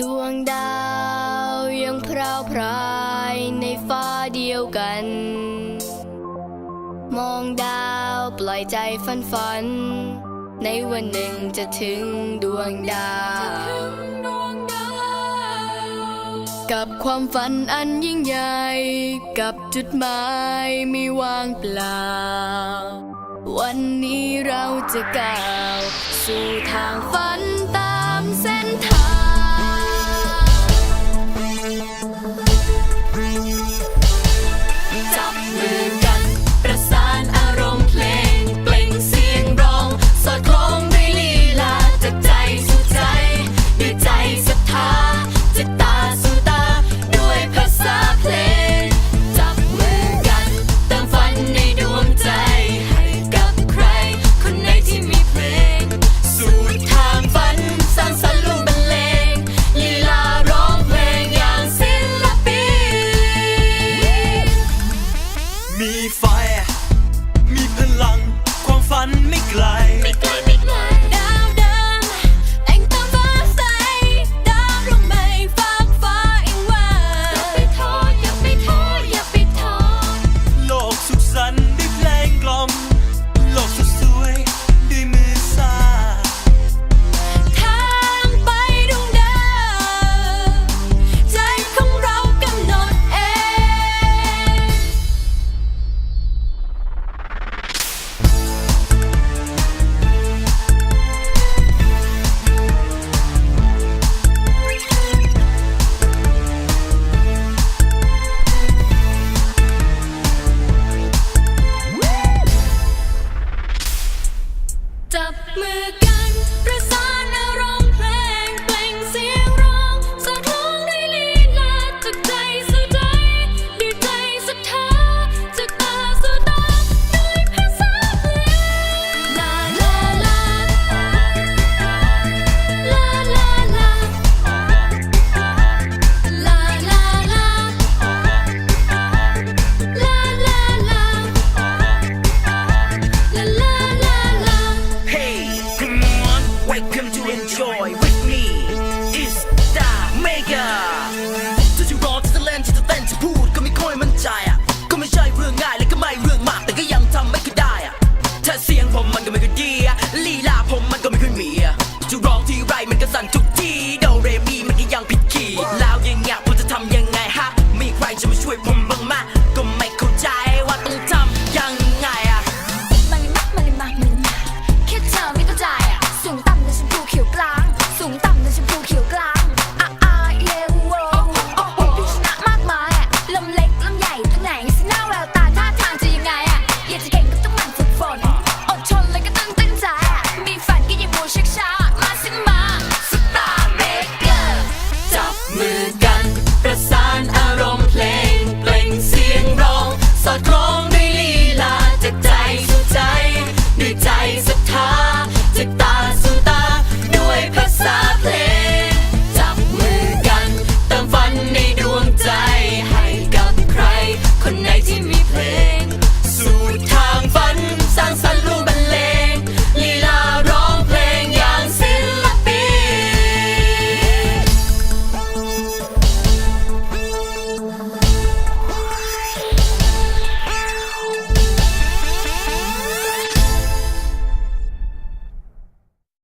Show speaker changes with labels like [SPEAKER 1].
[SPEAKER 1] ดวงดาวยังพราวพรายในฟ้าเดียวกัน มองดาวปล่อยใจฝันฝัน ในวันหนึ่งจะถึงดวงดาว กับความฝันอันยิ่งใหญ่ กับจุดหมายไม่วางเปล่า วันนี้เราจะก้าวสู่ทางฝัน
[SPEAKER 2] มีไฟ มีพลัง ความฝันไม่ไกล ไม
[SPEAKER 3] ่ไกลไม่ไกล
[SPEAKER 4] ผมมันก็ไม่เคย